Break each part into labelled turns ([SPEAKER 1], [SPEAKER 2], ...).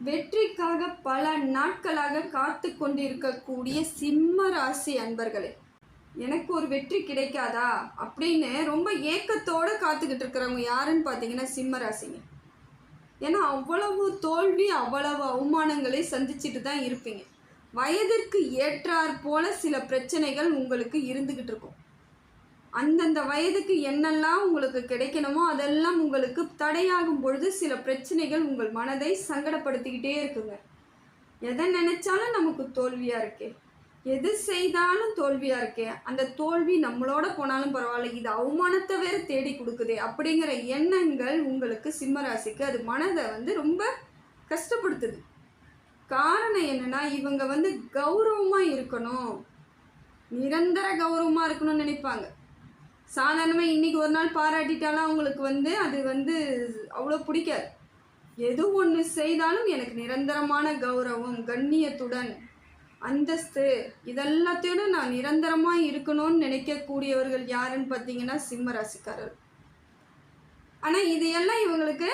[SPEAKER 1] வெற்றிக்காக பல நாட்களாக காத்து கொண்டிருக்கக்கூடிய சிம்ம ராசி அன்பர்களே எனக்கு ஒரு வெற்றி கிடைக்காதா அப்படின்னு ரொம்ப ஏக்கத்தோடு காத்துக்கிட்டு இருக்கிறவங்க யாருன்னு பார்த்தீங்கன்னா சிம்ம ராசிங்க. ஏன்னா அவ்வளவு தோல்வி அவ்வளவு அவமானங்களை சந்திச்சுட்டு தான் இருப்பீங்க. வயதிற்கு ஏற்றாற் போல சில பிரச்சனைகள் உங்களுக்கு இருந்துக்கிட்டு இருக்கும். அந்தந்த வயதுக்கு என்னெல்லாம் உங்களுக்கு கிடைக்கணுமோ அதெல்லாம் உங்களுக்கு தடையாகும் பொழுது சில பிரச்சனைகள் உங்கள் மனதை சங்கடப்படுத்திக்கிட்டே இருக்குங்க. எதை நினைச்சாலும் நமக்கு தோல்வியாக இருக்கே. எது செய்தாலும் தோல்வியாக இருக்கே. அந்த தோல்வி நம்மளோட போனாலும் பரவாயில்ல. இது அவமானத்தை வேற தேடி கொடுக்குதே அப்படிங்கிற எண்ணங்கள் உங்களுக்கு சிம்மராசிக்கு அது மனதை வந்து ரொம்ப கஷ்டப்படுத்துது. காரணம் என்னன்னா இவங்க வந்து கௌரவமாக இருக்கணும். நிரந்தர கௌரவமாக இருக்கணும்னு நினைப்பாங்க. சாதாரணமாக இன்றைக்கி ஒரு நாள் பாராட்டிட்டாலும் அவங்களுக்கு வந்து அது வந்து அவ்வளோ பிடிக்காது. எது ஒன்று செய்தாலும் எனக்கு நிரந்தரமான கௌரவம் கண்ணியத்துடன் அந்தஸ்து இதெல்லாத்தையோட நான் நிரந்தரமாக இருக்கணும்னு நினைக்கக்கூடியவர்கள் யாருன்னு பார்த்தீங்கன்னா சிம்ம ராசிக்காரர் ஆனால் இதையெல்லாம் இவங்களுக்கு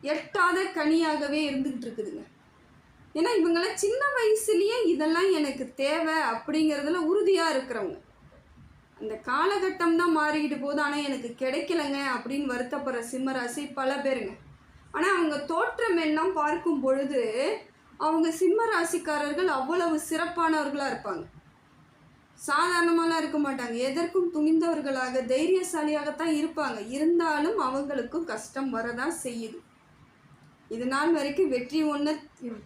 [SPEAKER 1] எட்டாத கனியாகவே இருந்துக்கிட்டு இருக்குதுங்க. ஏன்னா இவங்களாம் சின்ன வயசுலேயே இதெல்லாம் எனக்கு தேவை அப்படிங்கிறதுல உறுதியாக இருக்கிறவங்க. அந்த காலகட்டம் தான் மாறிக்கிட்டு போகுது. ஆனால் எனக்கு கிடைக்கலங்க அப்படின்னு வருத்தப்படுற சிம்மராசி பல பேருங்க. ஆனால் அவங்க தோற்றம் எல்லாம் பார்க்கும் பொழுது அவங்க சிம்ம ராசிக்காரர்கள் அவ்வளவு சிறப்பானவர்களாக இருப்பாங்க. சாதாரணமாலாம் இருக்க மாட்டாங்க. எதற்கும் துணிந்தவர்களாக தைரியசாலியாகத்தான் இருப்பாங்க. இருந்தாலும் அவங்களுக்கும் கஷ்டம் வரதான் செய்யுது. இது நாள் வரைக்கும் வெற்றி ஒன்று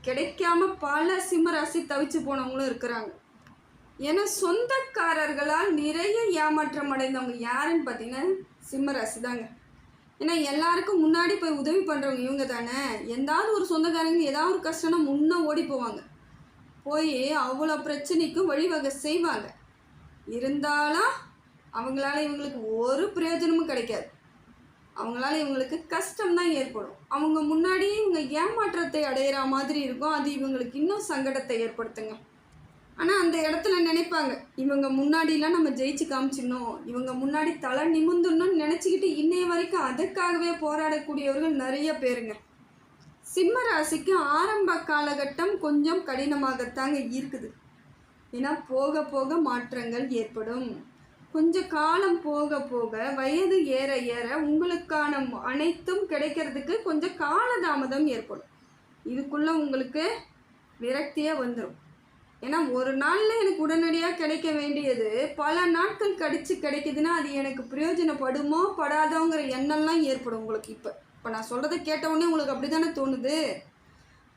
[SPEAKER 1] கிடைக்காம பல சிம்மராசி தவிச்சு போனவங்களும் இருக்கிறாங்க. ஏன்னா சொந்தக்காரர்களால் நிறைய ஏமாற்றம் அடைந்தவங்க யாருன்னு பார்த்தீங்கன்னா சிம்மராசி தாங்க ஏன்னா எல்லாருக்கும் முன்னாடி போய் உதவி பண்ணுறவங்க இவங்க தானே. எந்தாவது ஒரு சொந்தக்காரங்க ஏதாவது ஒரு கஷ்டம்னா முன்னே ஓடி போவாங்க. போய் அவ்வளோ பிரச்சனைக்கும் வழிவகை செய்வாங்க. இருந்தாலும் அவங்களால இவங்களுக்கு ஒரு பிரயோஜனமும் கிடைக்காது. அவங்களால இவங்களுக்கு கஷ்டம் தான் ஏற்படும். அவங்க முன்னாடி இவங்க ஏமாற்றத்தை அடையிற மாதிரி இருக்கும். அது இவங்களுக்கு இன்னும் சங்கடத்தை ஏற்படுத்துங்க. ஆனால் அந்த இடத்துல நினைப்பாங்க. இவங்க முன்னாடிலாம் நம்ம ஜெயிச்சு காமிச்சிடணும். இவங்க முன்னாடி தலை நிமிந்துடணும்னு நினச்சிக்கிட்டு இன்னைய வரைக்கும் அதற்காகவே போராடக்கூடியவர்கள் நிறைய பேருங்க. சிம்ம ராசிக்கு ஆரம்ப காலகட்டம் கொஞ்சம் கடினமாகத்தாங்க இருக்குது. ஏன்னா போக போக மாற்றங்கள் ஏற்படும். கொஞ்ச காலம் போக போக வயது ஏற ஏற உங்களுக்கான அனைத்தும் கிடைக்கிறதுக்கு கொஞ்சம் காலதாமதம் ஏற்படும். இதுக்குள்ளே உங்களுக்கு விரக்தியே வந்துடும் ஏன்னா ஒரு நாளில் எனக்கு உடனடியாக கிடைக்க வேண்டியது பல நாட்கள் கழித்து கிடைக்குதுன்னா அது எனக்கு பிரயோஜனப்படுமோ படாதோங்கிற எண்ணம்லாம் ஏற்படும் உங்களுக்கு இப்போ. இப்போ நான் சொல்கிறத கேட்டவுடனே உங்களுக்கு அப்படி தானே தோணுது?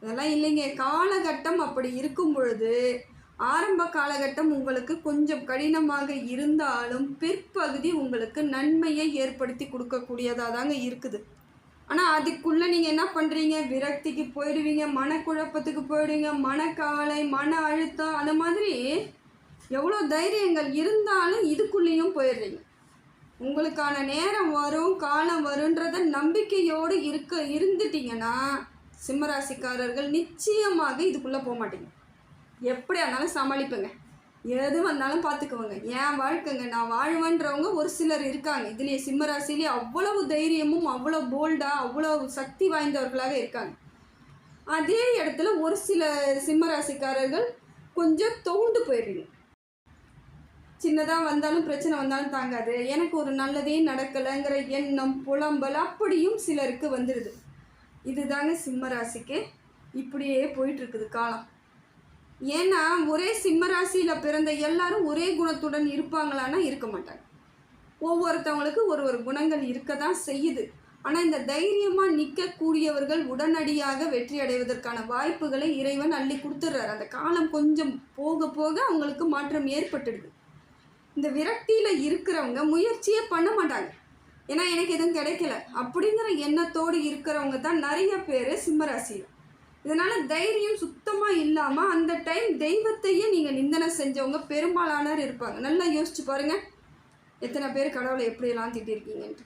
[SPEAKER 1] அதெல்லாம் இல்லைங்க. காலகட்டம் அப்படி இருக்கும் பொழுது ஆரம்ப காலகட்டம் உங்களுக்கு கொஞ்சம் கடினமாக இருந்தாலும் பிற்பகுதி உங்களுக்கு நன்மையை ஏற்படுத்தி கொடுக்கக்கூடியதாக தாங்க இருக்குது. ஆனால் அதுக்குள்ளே நீங்கள் என்ன பண்ணுறீங்க விரக்திக்கு போயிடுவீங்க மனக்குழப்பத்துக்கு போயிடுவீங்க மனக்காலை மன அழுத்தம் அந்த மாதிரி எவ்வளோ தைரியங்கள் இருந்தாலும் இதுக்குள்ளேயும் போயிடுறீங்க. உங்களுக்கான நேரம் வரும் காலம் வருன்றத நம்பிக்கையோடு இருக்க இருந்துட்டீங்கன்னா சிம்மராசிக்காரர்கள் நிச்சயமாக இதுக்குள்ளே போக மாட்டீங்க. எப்படியா இருந்தாலும் சமாளிப்புங்க. எது வந்தாலும் பார்த்துக்குவோங்க என் வாழ்க்கைங்க நான் வாழ்வேன்றவங்க ஒரு சிலர் இருக்காங்க. இதுலேயே சிம்மராசிலேயே அவ்வளவு தைரியமும் அவ்வளோ போல்டாக அவ்வளோ சக்தி வாய்ந்தவர்களாக இருக்காங்க. அதே இடத்துல ஒரு சில சிம்மராசிக்காரர்கள் கொஞ்சம் தோண்டு போயிடுறீங்க சின்னதாக வந்தாலும் பிரச்சனை வந்தாலும் தாங்காது. எனக்கு ஒரு நல்லதே நடக்கலைங்கிற எண்ணம் புலம்பல் அப்படியும் சிலருக்கு வந்துடுது இதுதாங்க சிம்மராசிக்கு இப்படியே போயிட்டுருக்குது காலம். ஏன்னா ஒரே சிம்மராசியில் பிறந்த எல்லாரும் ஒரே குணத்துடன் இருப்பாங்களான்னா இருக்க மாட்டாங்க. ஒவ்வொருத்தவங்களுக்கு ஒரு ஒரு குணங்கள் இருக்க தான் செய்யுது. ஆனால் இந்த தைரியமாக நிற்கக்கூடியவர்கள் உடனடியாக வெற்றி அடைவதற்கான வாய்ப்புகளை இறைவன் அள்ளி கொடுத்துட்றாரு. அந்த காலம் கொஞ்சம் போக போக அவங்களுக்கு மாற்றம் ஏற்பட்டுடுது. இந்த விரக்தியில் இருக்கிறவங்க முயற்சியே பண்ண மாட்டாங்க. ஏன்னா எனக்கு எதுவும் கிடைக்கல. அப்படிங்கிற எண்ணத்தோடு இருக்கிறவங்க தான் நிறைய பேர் சிம்மராசியில் இதனால் தைரியம் சுத்தமாக இல்லாமல் அந்த டைம் தெய்வத்தையே நீங்கள் நிந்தனை செஞ்சவங்க பெரும்பாலானவர் இருப்பாங்க. நல்லா யோசிச்சு பாருங்கள் எத்தனை பேர் கடவுளை எப்படியெல்லாம் திட்டிருக்கீங்கன்ட்டு.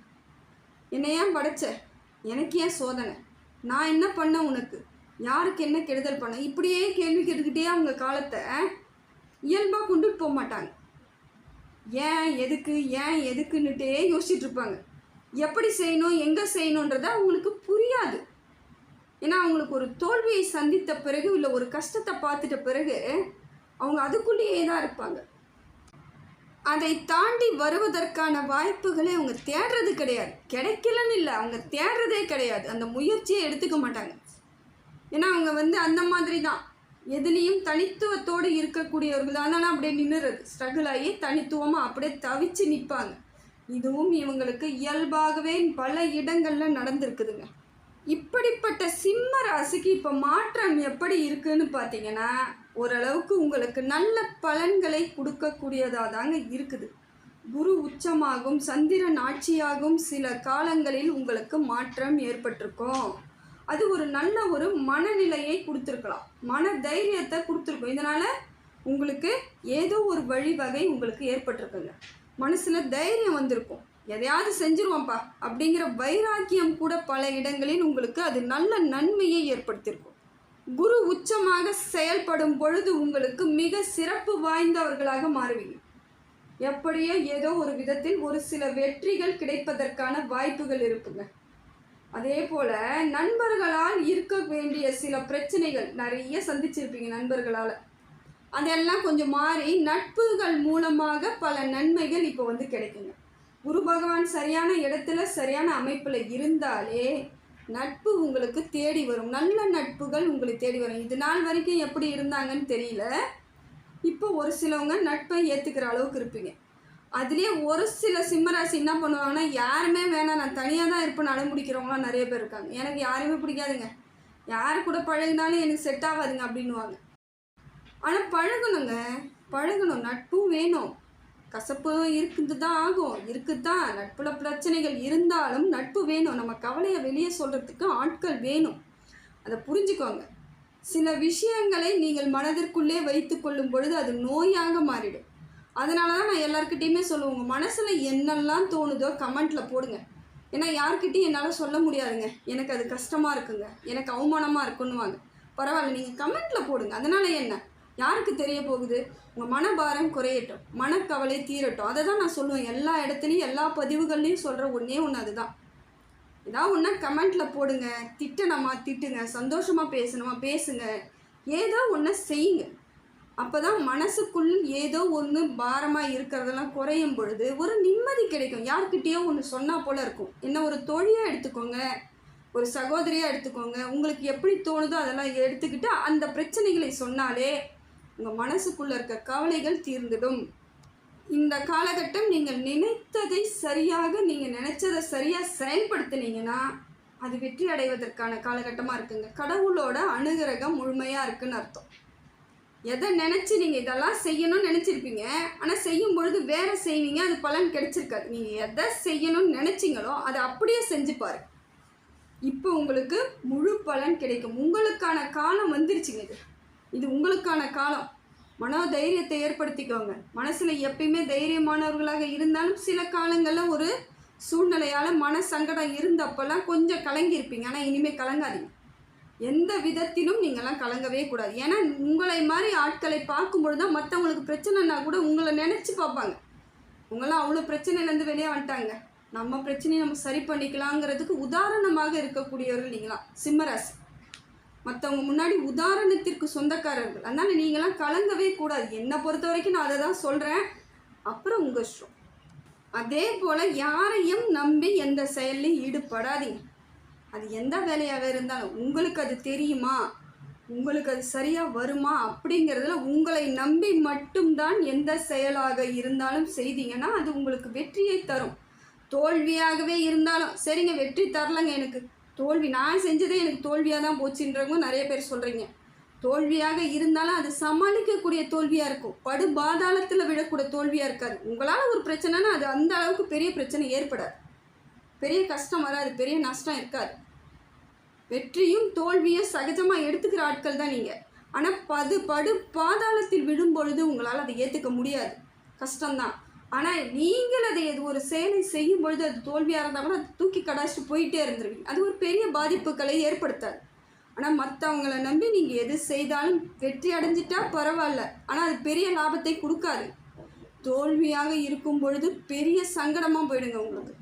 [SPEAKER 1] என்னை ஏன் படைச்ச? எனக்கு ஏன் சோதனை? நான் என்ன பண்ணேன் உனக்கு? யாருக்கு என்ன கெடுதல் பண்ண? இப்படியே கேள்வி கேட்டுக்கிட்டே அவங்க காலத்தை இயல்பாக கொண்டுட்டு போக மாட்டாங்க. ஏன் எதுக்கு ஏன் எதுக்குன்னுட்டே யோசிச்சுட்ருப்பாங்க எப்படி செய்யணும் எங்கே செய்யணுன்றதை அவங்களுக்கு புரியாது. ஏன்னா அவங்களுக்கு ஒரு தோல்வியை சந்தித்த பிறகு இல்லை ஒரு கஷ்டத்தை பார்த்துட்ட பிறகு அவங்க அதுக்குள்ளேயே தான் இருப்பாங்க. அதை தாண்டி வருவதற்கான வாய்ப்புகளை அவங்க தேடுறது கிடையாது. கிடைக்கலன்னு இல்லை அவங்க தேடுறதே கிடையாது. அந்த முயற்சியை எடுத்துக்க மாட்டாங்க. ஏன்னா அவங்க வந்து அந்த மாதிரி தான். எதுலேயும் தனித்துவத்தோடு இருக்கக்கூடியவர்கள் தான் அப்படியே நின்றுறது ஸ்ட்ரகிள் ஆகி தனித்துவமாக அப்படியே தவிச்சு நிற்பாங்க இதுவும் இவங்களுக்கு இயல்பாகவே பல இடங்களில் நடந்திருக்குதுங்க. இப்படிப்பட்ட சிம்ம ராசிக்கு இப்போ மாற்றம் எப்படி இருக்குன்னு பார்த்தீங்கன்னா ஓரளவுக்கு உங்களுக்கு நல்ல பலன்களை கொடுக்கக்கூடியதாக தாங்க இருக்குது. குரு உச்சமாகும் சந்திரன் ஆட்சியாகும் சில காலங்களில் உங்களுக்கு மாற்றம் ஏற்பட்டிருக்கும். அது ஒரு நல்ல ஒரு மனநிலையை கொடுத்துருக்கலாம். மன தைரியத்தை கொடுத்துருக்கும். இதனால் உங்களுக்கு ஏதோ ஒரு வழிவகை உங்களுக்கு ஏற்பட்டிருக்குங்க. மனசில் தைரியம் வந்திருக்கும். எதையாவது செஞ்சிருவோம்ப்பா. அப்படிங்கிற வைராக்கியம் கூட பல இடங்களில் உங்களுக்கு அது நல்ல நன்மையை ஏற்படுத்தியிருக்கும். குரு உச்சமாக செயல்படும் பொழுது உங்களுக்கு மிக சிறப்பு வாய்ந்தவர்களாக மாறுவீங்க. எப்படியோ ஏதோ ஒரு விதத்தில் ஒரு சில வெற்றிகள் கிடைப்பதற்கான வாய்ப்புகள் இருக்குங்க. அதே போல் நண்பர்களால் இருக்க வேண்டிய சில பிரச்சனைகள் நிறைய சந்திச்சிருப்பீங்க நண்பர்களால். அதெல்லாம் கொஞ்சம் மாறி நட்புகள் மூலமாக பல நன்மைகள் இப்போ வந்து கிடைக்குங்க. குரு பகவான் சரியான இடத்துல சரியான அமைப்பில் இருந்தாலே நட்பு உங்களுக்கு தேடி வரும். நல்ல நட்புகள் உங்களுக்கு தேடி வரும். இது நாள் வரைக்கும் எப்படி இருந்தாங்கன்னு தெரியல. இப்போ ஒரு சிலவங்க நட்பை ஏற்றுக்கிற அளவுக்கு இருப்பீங்க. அதுலேயே ஒரு சில சிம்மராசி என்ன பண்ணுவாங்கன்னா யாருமே வேணாம் நான் தனியாக தான் இருப்பேன் அடம்பிடிக்கிறவங்களாம் நிறைய பேர் இருக்காங்க. எனக்கு யாருமே பிடிக்காதுங்க. யார் கூட பழகினாலும் எனக்கு செட் ஆகாதுங்க அப்படின்னுவாங்க. ஆனால் பழகணுங்க. பழகணும். நட்பும் வேணும். கசப்பு இருக்குது தான் ஆகும். இருக்குது தான் நட்புல பிரச்சனைகள் இருந்தாலும் நட்பு வேணும். நம்ம கவலையை வெளியே சொல்கிறதுக்கு ஆட்கள் வேணும். அதை புரிஞ்சுக்கோங்க. சில விஷயங்களை நீங்கள் மனதிற்குள்ளே வைத்து கொள்ளும் பொழுது அது நோயாக மாறிடும். அதனால தான் நான் எல்லாருக்கிட்டேயுமே சொல்லுவேன். உங்கள் மனசில் என்னெல்லாம் தோணுதோ கமெண்ட்டில் போடுங்க. ஏன்னா யார்கிட்டையும் என்னால் சொல்ல முடியாதுங்க. எனக்கு அது கஷ்டமாக இருக்குங்க. எனக்கு அவமானமாக இருக்குன்னுவாங்க. பரவாயில்ல நீங்கள் கமெண்ட்டில் போடுங்க. அதனால் என்ன? யாருக்கு தெரிய போகுது? உங்கள் மனபாரம் குறையட்டும். மனக்கவலை தீரட்டும். அதை தான் நான் சொல்லுவேன். எல்லா இடத்துலையும் எல்லா பதிவுகள்லையும் சொல்கிற ஒன்றே ஒன்று அதுதான். ஏதாவது ஒன்றா கமெண்ட்டில் போடுங்க. திட்டணுமா? திட்டுங்க. சந்தோஷமாக பேசணுமா? பேசுங்க. ஏதோ ஒன்று செய்யுங்க. அப்போ தான் மனசுக்குள் ஏதோ ஒன்று பாரமாக இருக்கிறதெல்லாம் குறையும் பொழுது ஒரு நிம்மதி கிடைக்கும். யார்கிட்டேயோ ஒன்று சொன்னால் போல இருக்கும். என்ன ஒரு தோழியாக எடுத்துக்கோங்க. ஒரு சகோதரியாக எடுத்துக்கோங்க. உங்களுக்கு எப்படி தோணுதோ அதெல்லாம் எடுத்துக்கிட்டு அந்த பிரச்சனைகளை சொன்னாலே உங்கள் மனசுக்குள்ளே இருக்க கவலைகள் தீர்ந்துடும். இந்த காலகட்டம் நீங்கள் நினைத்ததை சரியாக நீங்கள் நினைச்சதை சரியாக செயல்படுத்தினீங்கன்னா அது வெற்றி அடைவதற்கான காலகட்டமாக இருக்குங்க. கடவுளோட அனுகிரகம் முழுமையாக இருக்குன்னு அர்த்தம். எதை நினச்சி நீங்கள் இதெல்லாம் செய்யணும்னு நினச்சிருப்பீங்க. ஆனால் செய்யும் பொழுது வேறு செய்வீங்க அது பலன் கிடைச்சிருக்காது. நீங்கள் எதை செய்யணும்னு நினச்சிங்களோ அதை அப்படியே செஞ்சு பாரு இப்போ உங்களுக்கு முழு பலன் கிடைக்கும். உங்களுக்கான காலம் வந்துருச்சுங்க இது. இது உங்களுக்கான காலம். மனோ தைரியத்தை ஏற்படுத்திக்கோங்க. மனசில் எப்பயுமே தைரியமானவர்களாக இருந்தாலும் சில காலங்களில் ஒரு சூழ்நிலையால் மன சங்கடம் இருந்தப்பெல்லாம் கொஞ்சம் கலங்கியிருப்பீங்க. ஆனால் இனிமேல் கலங்காதீங்க. எந்த விதத்திலும் நீங்கள்லாம் கலங்கவே கூடாது. ஏன்னா உங்களை மாதிரி ஆட்களை பார்க்கும்பொழுது தான் மற்றவங்களுக்கு பிரச்சனைனா கூட உங்களை நினச்சி பார்ப்பாங்க. உங்களாம் அவ்வளோ பிரச்சனையிலேருந்து வெளியே வந்துட்டாங்க. நம்ம பிரச்சனையை நம்ம சரி பண்ணிக்கலாங்கிறதுக்கு உதாரணமாக இருக்கக்கூடியவர்கள் நீங்களாம். சிம்மராசி. மற்றவங்க முன்னாடி உதாரணத்திற்கு சொந்தக்காரர்கள். அதனால் நீங்களாம் கலங்கவே கூடாது. என்னை பொறுத்த வரைக்கும் நான் அதை தான் சொல்கிறேன் அப்புறம் உங்கள் இஷ்டம். அதே போல் யாரையும் நம்பி எந்த செயல்லையும் ஈடுபடாதீங்க. அது எந்த வேலையாக இருந்தாலும் உங்களுக்கு அது தெரியுமா? உங்களுக்கு அது சரியாக வருமா? அப்படிங்கிறதுல உங்களை நம்பி மட்டும்தான் எந்த செயலாக இருந்தாலும் செய்தீங்கன்னா அது உங்களுக்கு வெற்றியை தரும். தோல்வியாகவே இருந்தாலும். சரிங்க வெற்றி தரலங்க எனக்கு. தோல்வி நான் செஞ்சதே எனக்கு தோல்வியாக தான் போச்சுன்றவங்க நிறைய பேர் சொல்கிறீங்க தோல்வியாக இருந்தாலும் அது சமாளிக்கக்கூடிய தோல்வியாக இருக்கும். படு பாதாளத்தில் விழக்கூடிய தோல்வியாக இருக்காது. உங்களால் ஒரு பிரச்சனைனா அது அந்த அளவுக்கு பெரிய பிரச்சனை ஏற்படாது. பெரிய கஷ்டம் வராது. பெரிய நஷ்டம் இருக்காது. வெற்றியும் தோல்வியும் சகஜமாக எடுத்துக்கிற ஆட்கள் தான் நீங்கள் ஆனால் பது படு பாதாளத்தில் விழும் பொழுது உங்களால் அதை ஏற்றுக்க முடியாது. கஷ்டம்தான். ஆனால் நீங்கள் அதை அது ஒரு செயலை செய்யும் பொழுது அது தோல்வியாக இருந்தால் கூட அது தூக்கி கடாச்சிட்டு போயிட்டே இருந்துருவீங்க. அது ஒரு பெரிய பாதிப்புகளை ஏற்படுத்தாது. ஆனால் மற்றவங்கள நம்பி நீங்கள் எது செய்தாலும் வெற்றி அடைஞ்சிட்டா பரவாயில்ல. ஆனால் அது பெரிய லாபத்தை கொடுக்காது. தோல்வியாக இருக்கும் பொழுது பெரிய சங்கடமாக போயிடுங்க உங்களுக்கு.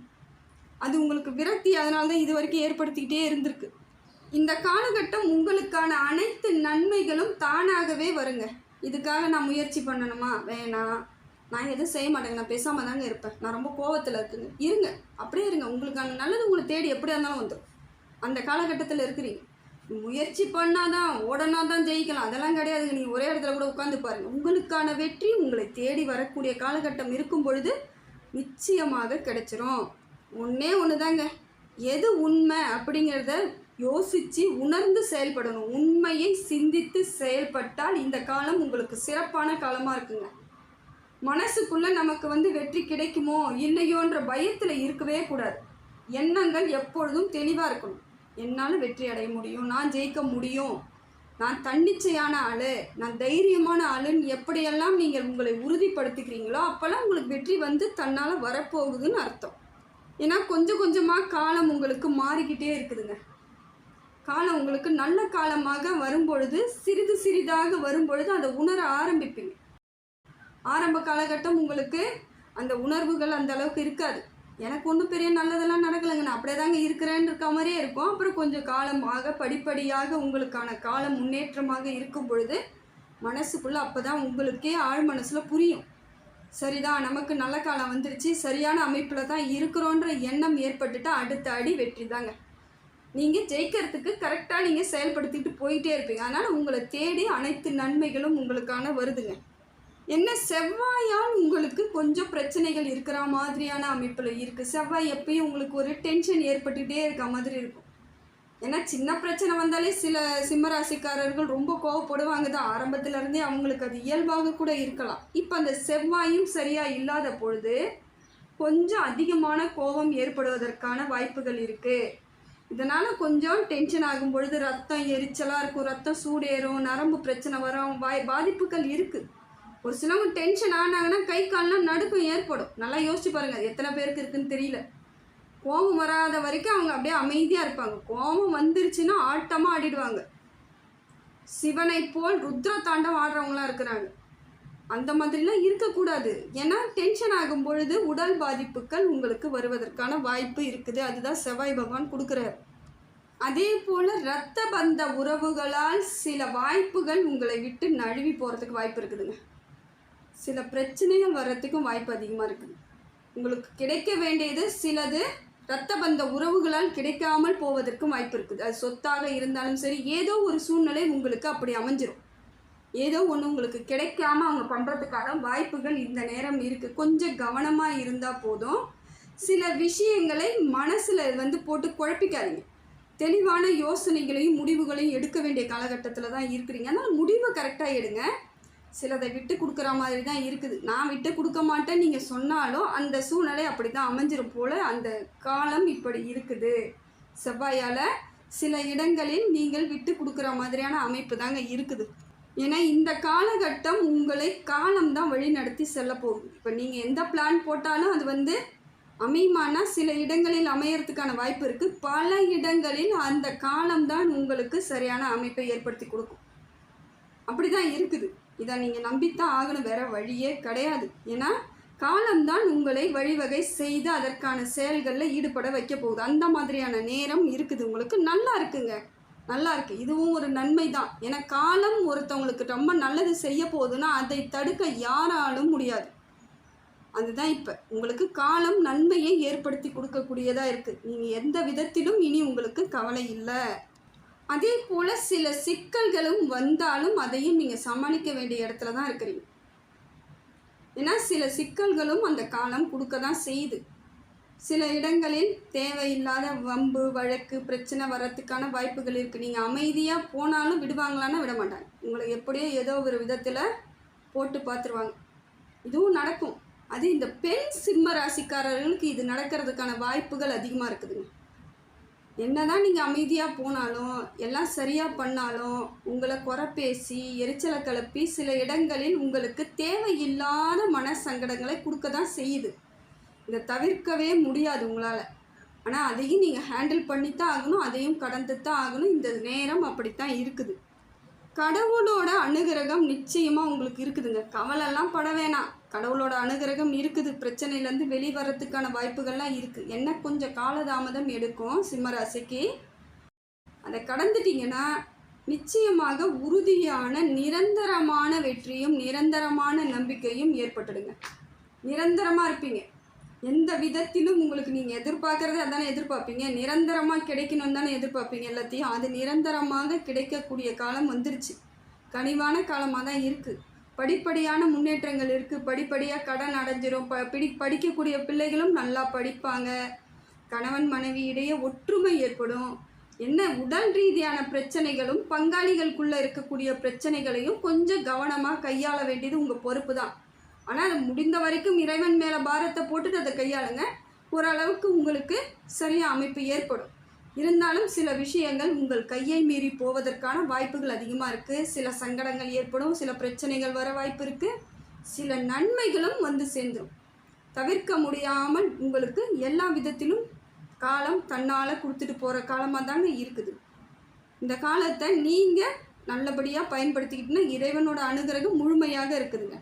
[SPEAKER 1] அது உங்களுக்கு விரக்தி அதனால தான் இது வரைக்கும் ஏற்படுத்திக்கிட்டே இருந்திருக்கு. இந்த காலகட்டம் உங்களுக்கான அனைத்து நன்மைகளும் தானாகவே வருங்க. இதுக்காக நான் முயற்சி பண்ணணுமா? வேணாம். நான் எதுவும் செய்ய மாட்டேங்க. நான் பேசாமல் தாங்க இருப்பேன். நான் ரொம்ப கோவத்தில் இருக்குங்க. இருங்க. அப்படியே இருங்க. உங்களுக்கான நல்லது உங்களை தேடி எப்படியா இருந்தாலும் வந்துடும் அந்த காலகட்டத்தில் இருக்கிறீங்க. முயற்சி பண்ணாதான் ஓடனா தான் ஜெயிக்கலாம். அதெல்லாம் கிடையாதுங்க. நீங்கள் ஒரே இடத்துல கூட உட்காந்து பாருங்கள் உங்களுக்கான வெற்றி உங்களை தேடி வரக்கூடிய காலகட்டம் இருக்கும் பொழுது நிச்சயமாக கிடைச்சிரும். ஒன்றே ஒன்று தாங்க எது உண்மை அப்படிங்கிறத யோசித்து உணர்ந்து செயல்படணும். உண்மையை சிந்தித்து செயல்பட்டால் இந்த காலம் உங்களுக்கு சிறப்பான காலமாக இருக்குங்க. மனசுக்குள்ளே நமக்கு வந்து வெற்றி கிடைக்குமோ இல்லையோன்ற பயத்தில் இருக்கவே கூடாது. எண்ணங்கள் எப்பொழுதும் தெளிவாக இருக்கணும். என்னால் வெற்றி அடைய முடியும் நான் ஜெயிக்க முடியும். நான் தன்னிச்சையான ஆள் நான் தைரியமான ஆளுன்னு எப்படியெல்லாம் நீங்கள் உங்களை உறுதிப்படுத்திக்கிறீங்களோ அப்போல்லாம் உங்களுக்கு வெற்றி வந்து தன்னால் வரப்போகுதுன்னு அர்த்தம். ஏன்னா கொஞ்சம் கொஞ்சமாக காலம் உங்களுக்கு மாறிக்கிட்டே இருக்குதுங்க. காலம் உங்களுக்கு நல்ல காலமாக வரும்பொழுது சிறிது சிறிதாக வரும்பொழுது அதை உணர ஆரம்பிப்பீங்க. ஆரம்ப காலகட்டம் உங்களுக்கு அந்த உணர்வுகள் அந்த அளவுக்கு இருக்காது. எனக்கு ஒன்றும் பெரிய நல்லதெல்லாம் நடக்கலைங்க. நான் அப்படியே தாங்க இருக்கிறேன்னு இருக்க மாதிரியே இருக்கும். அப்புறம் கொஞ்சம் காலமாக படிப்படியாக உங்களுக்கான காலம் முன்னேற்றமாக இருக்கும் பொழுது மனசுக்குள்ளே அப்போ தான் உங்களுக்கே ஆழ் மனசில் புரியும். சரிதான் நமக்கு நல்ல காலம் வந்துருச்சு. சரியான அமைப்பில் தான் இருக்கிறோன்ற எண்ணம் ஏற்பட்டுட்டா அடுத்த அடி வெற்றி தாங்க. நீங்கள் ஜெயிக்கிறதுக்கு கரெக்டாக நீங்கள் செயல்படுத்திட்டு போயிட்டே இருப்பீங்க. அதனால் உங்களை தேடி அனைத்து நன்மைகளும் உங்களுக்கான வருதுங்க. என்ன செவ்வாயால் உங்களுக்கு கொஞ்சம் பிரச்சனைகள் இருக்கிற மாதிரியான அமைப்பில் இருக்குது செவ்வாய் எப்பயும் உங்களுக்கு ஒரு டென்ஷன் ஏற்பட்டுகிட்டே இருக்க மாதிரி இருக்கும். ஏன்னா சின்ன பிரச்சனை வந்தாலே சில சிம்மராசிக்காரர்கள் ரொம்ப கோவப்படுவாங்க. தான் ஆரம்பத்துலேருந்தே அவங்களுக்கு அது இயல்பாக கூட இருக்கலாம். இப்போ அந்த செவ்வாயும் சரியாக இல்லாத பொழுது கொஞ்சம் அதிகமான கோபம் ஏற்படுவதற்கான வாய்ப்புகள் இருக்குது இதனால் கொஞ்சம் டென்ஷன் ஆகும் பொழுது ரத்தம் எரிச்சலாக இருக்கும். ரத்தம் சூடேறும். நரம்பு பிரச்சனை வரும். வாய் பாதிப்புகள் இருக்குது ஒரு சிலவங்க டென்ஷன் ஆனாங்கன்னா கை கால்லாம் நடுக்கம் ஏற்படும். நல்லா யோசிச்சு பாருங்கள் எத்தனை பேருக்கு இருக்குன்னு தெரியல. கோபம் வராத வரைக்கும் அவங்க அப்படியே அமைதியாக இருப்பாங்க. கோபம் வந்துருச்சுன்னா ஆட்டமாக ஆடிடுவாங்க. சிவனை போல் ருத்ர தாண்டம் ஆடுறவங்களாம் இருக்கிறாங்க. அந்த மாதிரிலாம் இருக்கக்கூடாது. ஏன்னா டென்ஷன் ஆகும் பொழுது உடல் பாதிப்புகள் உங்களுக்கு வருவதற்கான வாய்ப்பு இருக்குது. அதுதான் செவ்வாய் பகவான் கொடுக்குறாரு. அதே போல் இரத்த பந்த உறவுகளால் சில வாய்ப்புகள் உங்களை விட்டு நழுவி போகிறதுக்கு வாய்ப்பு இருக்குதுங்க. சில பிரச்சனைகள் வர்றதுக்கும் வாய்ப்பு அதிகமாக இருக்குது. உங்களுக்கு கிடைக்க வேண்டியது சிலது இரத்த பந்த உறவுகளால் கிடைக்காமல் போவதற்கும் வாய்ப்பு இருக்குது. அது சொத்தாக இருந்தாலும் சரி ஏதோ ஒரு சூழ்நிலை உங்களுக்கு அப்படி அமைஞ்சிரும். ஏதோ ஒன்று உங்களுக்கு கிடைக்காம அவங்க பண்ணுறதுக்கான வாய்ப்புகள் இந்த நேரம் இருக்குது கொஞ்சம் கவனமாக இருந்தால் போதும். சில விஷயங்களை மனசில் வந்து போட்டு குழப்பிக்காதீங்க. தெளிவான யோசனைகளையும் முடிவுகளையும் எடுக்க வேண்டிய காலகட்டத்தில் தான் இருக்கிறீங்க. அதனால் முடிவை கரெக்டாக எடுங்க. சிலதை விட்டு கொடுக்குற மாதிரி தான் இருக்குது. நான் விட்டு கொடுக்க மாட்டேன் நீங்கள் சொன்னாலும் அந்த சூழ்நிலை அப்படி தான் அமைஞ்சிரும் போல் அந்த காலம் இப்படி இருக்குது. செவ்வாயால் சில இடங்களில் நீங்கள் விட்டு கொடுக்குற மாதிரியான அமைப்பு தாங்க இருக்குது. ஏன்னா இந்த காலகட்டம் உங்களை காலம் தான் வழி நடத்தி செல்ல போகும் இப்போ நீங்கள் எந்த பிளான் போட்டாலும் அது வந்து அமையுமானா சில இடங்களில் அமையறதுக்கான வாய்ப்பு இருக்குது பல இடங்களில் அந்த காலம்தான் உங்களுக்கு சரியான அமைப்பை ஏற்படுத்தி கொடுக்கும். அப்படி தான் இருக்குது. இதை நீங்கள் நம்பித்தான் ஆகணும் வேற வழியே கிடையாது. ஏன்னா காலம்தான் உங்களை வழிவகை செய்து அதற்கான செயல்களில் ஈடுபட வைக்க போகுது. அந்த மாதிரியான நேரம் இருக்குது உங்களுக்கு. நல்லா இருக்குங்க. நல்லா இருக்கு. இதுவும் ஒரு நன்மை தான் ஏன்னா காலம் ஒருத்தவங்களுக்கு ரொம்ப நல்லது செய்ய போகுதுன்னா அதை தடுக்க யாராலும் முடியாது. அதுதான் இப்போ. உங்களுக்கு காலம் நன்மையை ஏற்படுத்தி கொடுக்கக்கூடியதாக இருக்குது நீங்கள் எந்த விதத்திலும் இனி உங்களுக்கு கவலை இல்லை. அதே போல் சில சிக்கல்களும் வந்தாலும் அதையும் நீங்கள் சமாளிக்க வேண்டிய இடத்துல தான் இருக்கிறீங்க. ஏன்னா சில சிக்கல்களும் அந்த காலம் கொடுக்க தான் செய்யுது. சில இடங்களில் தேவையில்லாத வம்பு வழக்கு பிரச்சனை வர்றதுக்கான வாய்ப்புகள் இருக்குது நீங்கள் அமைதியாக போனாலும் விடுவாங்களான்னா விட மாட்டாங்க. உங்களை எப்படியோ ஏதோ ஒரு விதத்தில் போட்டு பார்த்துருவாங்க. இதுவும் நடக்கும். அது இந்த பெண் சிம்ம ராசிக்காரர்களுக்கு இது நடக்கிறதுக்கான வாய்ப்புகள் அதிகமாக இருக்குதுங்க. என்னதான் நீங்கள் அமைதியாக போனாலும் எல்லாம் சரியாக பண்ணாலும் உங்களை குறை பேசி எரிச்சலை கிளப்பி சில இடங்களில் உங்களுக்கு தேவையில்லாத மன சங்கடங்களை கொடுக்க தான் செய்யுது. இதை தவிர்க்கவே முடியாது உங்களால். ஆனால் அதையும் நீங்கள் ஹேண்டில் பண்ணித்தான் ஆகணும் அதையும் கடந்து தான் ஆகணும். இந்த நேரம் அப்படித்தான் இருக்குது. கடவுளோட அனுகிரகம் நிச்சயமாக உங்களுக்கு இருக்குதுங்க. கவலைலாம் பட வேணாம். கடவுளோட அனுகிரகம் இருக்குது. பிரச்சனையிலேருந்து வெளிவரத்துக்கான வாய்ப்புகள்லாம் இருக்குது என்ன கொஞ்சம் காலதாமதம் எடுக்கும் சிம்மராசிக்கு? அதை கடந்துட்டீங்கன்னா நிச்சயமாக உறுதியான நிரந்தரமான வெற்றியும் நிரந்தரமான நம்பிக்கையும் ஏற்பட்டுடுங்க. நிரந்தரமாக இருப்பீங்க. எந்த விதத்திலும் உங்களுக்கு நீங்கள் எதிர்பார்க்குறது அதானே எதிர்பார்ப்பீங்க. நிரந்தரமாக கிடைக்கணும் தானே எதிர்பார்ப்பீங்க எல்லாத்தையும். அது நிரந்தரமாக கிடைக்கக்கூடிய காலம் வந்துருச்சு. கனிவான காலமாக தான் இருக்குது படிப்படியான முன்னேற்றங்கள் இருக்குது படிப்படியாக கடன் அடைஞ்சிரும். ப பிடி படிக்கக்கூடிய பிள்ளைகளும் நல்லா படிப்பாங்க. கணவன் மனைவி இடையே ஒற்றுமை ஏற்படும். என்ன உடல் ரீதியான பிரச்சனைகளும் பங்காளிகளுக்குள்ளே இருக்கக்கூடிய பிரச்சனைகளையும் கொஞ்சம் கவனமாக கையாள வேண்டியது உங்கள் பொறுப்பு தான். ஆனால் அது முடிந்த வரைக்கும் இறைவன் மேலே பாரத்தை போட்டுட்டு அதை கையாளுங்க. ஓரளவுக்கு உங்களுக்கு சரியாக அமைப்பு ஏற்படும். இருந்தாலும் சில விஷயங்கள் உங்கள் கையை மீறி போவதற்கான வாய்ப்புகள் அதிகமாக இருக்குது சில சங்கடங்கள் ஏற்படும் சில பிரச்சனைகள் வர வாய்ப்பு இருக்குது சில நன்மைகளும் வந்து சேர்ந்துடும் தவிர்க்க முடியாமல் உங்களுக்கு எல்லா விதத்திலும் காலம் தன்னால் கொடுத்துட்டு போகிற காலமாக தாங்க இருக்குது. இந்த காலத்தை நீங்கள் நல்லபடியாக பயன்படுத்திக்கிட்டுனா இறைவனோட அனுகிரகம் முழுமையாக இருக்குதுங்க.